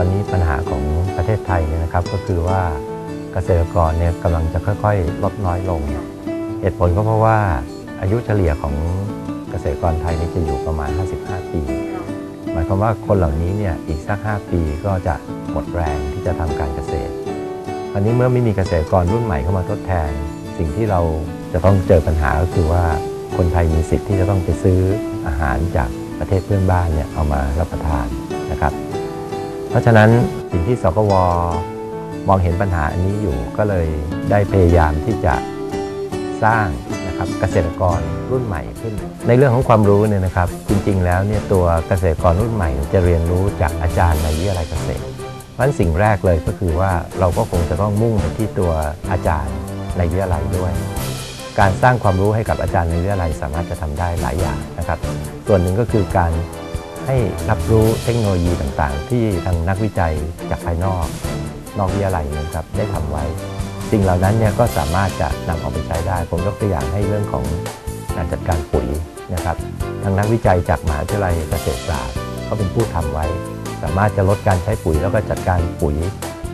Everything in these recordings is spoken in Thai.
อนนี้ปัญหาของประเทศไทยนะครับ ก็คือว่าเกษตรกรเนี่ยกำลังจะค่อยๆ ลดน้อยลง เหตุผลก็เพราะว่าอายุเฉลี่ยของเกษตรกรไทยนี่จะอยู่ประมาณ 55 ปี หมายความว่าคนเหล่านี้เนี่ยอีกสัก 5 ปีก็จะหมดแรงที่จะทำการเกษตรคราวนี้เมื่อไม่มีเกษตรกรรุ่นใหม่เข้ามาทดแทน สิ่งที่เราจะต้องเจอปัญหาก็คือว่าคนไทยมีสิทธิ์ที่จะต้องไปซื้ออาหารจากประเทศเพื่อนบ้านเนี่ยเอามารับประทานนะครับ เพราะฉะนั้นสิ่งที่สกวมองเห็นปัญหาอันนี้อยู่ก็เลยได้พยายามที่จะสร้างนะครับเกษตรกรรุ่นใหม่ขึ้น ในเรื่องของความรู้เนี่ยนะครับ จริงๆ แล้วเนี่ยตัวเกษตรกรรุ่นใหม่จะเรียนรู้จากอาจารย์ในวิทยาลัยเกษตรเพราะฉะนั้นสิ่งแรกเลยก็คือว่าเราก็คงจะต้องมุ่งไปที่ตัวอาจารย์ในวิทยาลัยด้วยการสร้างความรู้ให้กับอาจารย์ในวิทยาลัยสามารถจะทำได้หลายอย่างนะครับ ส่วนหนึ่งก็คือการ ให้รับรู้เทคโนโลยีต่างๆ ที่ทางนักวิจัยจากภายนอก นอกวิทยาลัยนะครับได้ทำไว้ สิ่งเหล่านั้นเนี่ยก็สามารถจะนำเอาไปใช้ได้ ผมยกตัวอย่างให้เรื่องของการจัดการปุ๋ยนะครับทางนักวิจัยจากมหาวิทยาลัยเกษตรศาสตร์เขาเป็นผู้ทำไว้ สามารถจะลดการใช้ปุ๋ยแล้วก็จัดการปุ๋ย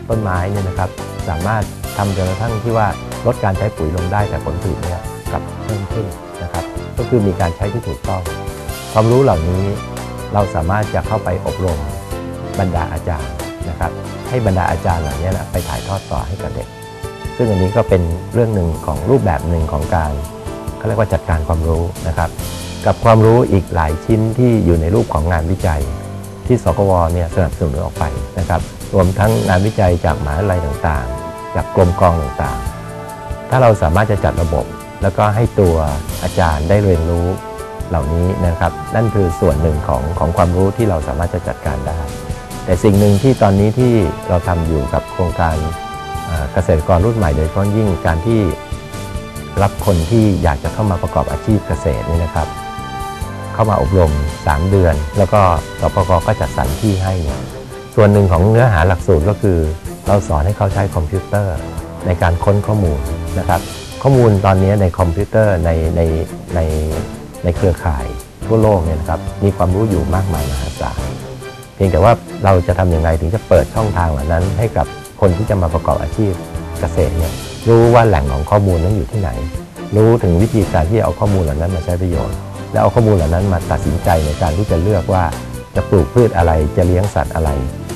ต้นไม้เนี่ยนะครับ สามารถทำจนกระทั่งที่ว่าลดการใช้ปุ๋ยลงได้แต่ผลผลิตเนี่ยกลับเพิ่มขึ้นนะครับ ก็คือมีการใช้ที่ถูกต้อง ความรู้เหล่านี้ เราสามารถจะเข้าไปอบรมบรรดาอาจารย์นะครับ ให้บรรดาอาจารย์เหล่านี้นะไปถ่ายทอดต่อให้กับเด็ก ซึ่งอันนี้ก็เป็นเรื่องหนึ่งของรูปแบบหนึ่งของการเขาเรียกว่าจัดการความรู้นะครับ กับความรู้อีกหลายชิ้นที่อยู่ในรูปของงานวิจัย ที่สกวเนี่ยสนับสนุนออกไปนะครับ รวมทั้งงานวิจัยจากมหาวิทยาลัยต่างๆ จากกรมกองต่างๆ ถ้าเราสามารถจะจัดระบบ แล้วก็ให้ตัวอาจารย์ได้เรียนรู้ เหล่านี้นะครับ นั่นคือส่วนหนึ่งของของความรู้ที่เราสามารถจะจัดการได้ แต่สิ่งหนึ่งที่ตอนนี้ที่เราทำอยู่กับโครงการเกษตรกรรุ่นใหม่โดยเฉพาะยิ่งการที่รับคนที่อยากจะเข้ามาประกอบอาชีพเกษตรนี่นะครับ เข้ามาอบรม 3 เดือน แล้วก็สปกก็จัดสรรที่ให้ ส่วนหนึ่งของเนื้อหาหลักสูตรก็คือ เราสอนให้เขาใช้คอมพิวเตอร์ในการค้นข้อมูลนะครับ ข้อมูลตอนนี้ในคอมพิวเตอร์ในในใน ในเครือข่ายทั่วโลกเนี่ยนะครับมีความรู้อยู่มากมายมหาศาลเพียงแต่ว่าเราจะทำอย่างไรถึงจะเปิดช่องทางเหล่านั้น ให้กับคนที่จะมาประกอบอาชีพเกษตรเนี่ยรู้ว่าแหล่งของข้อมูลนั้นอยู่ที่ไหน รู้ถึงวิธีการที่เอาข้อมูลเหล่านั้นมาใช้ประโยชน์ แล้วเอาข้อมูลเหล่านั้นมาตัดสินใจในการที่จะเลือกว่าจะปลูกพืชอะไรจะเลี้ยงสัตว์อะไร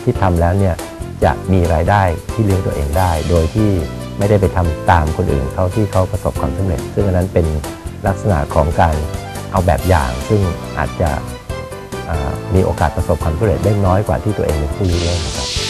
ที่ทำแล้วเนี่ยจะมีรายได้ที่เลี้ยงตัวเองได้ โดยที่ไม่ได้ไปทำตามคนอื่นเขาที่เขาประสบความสำเร็จ ซึ่งอันนั้นเป็นลักษณะของการ เอาแบบอย่าง ซึ่งอาจจะมีโอกาสประสบความสำเร็จได้น้อยกว่าที่ตัวเองเป็นผู้ริเริ่มครับ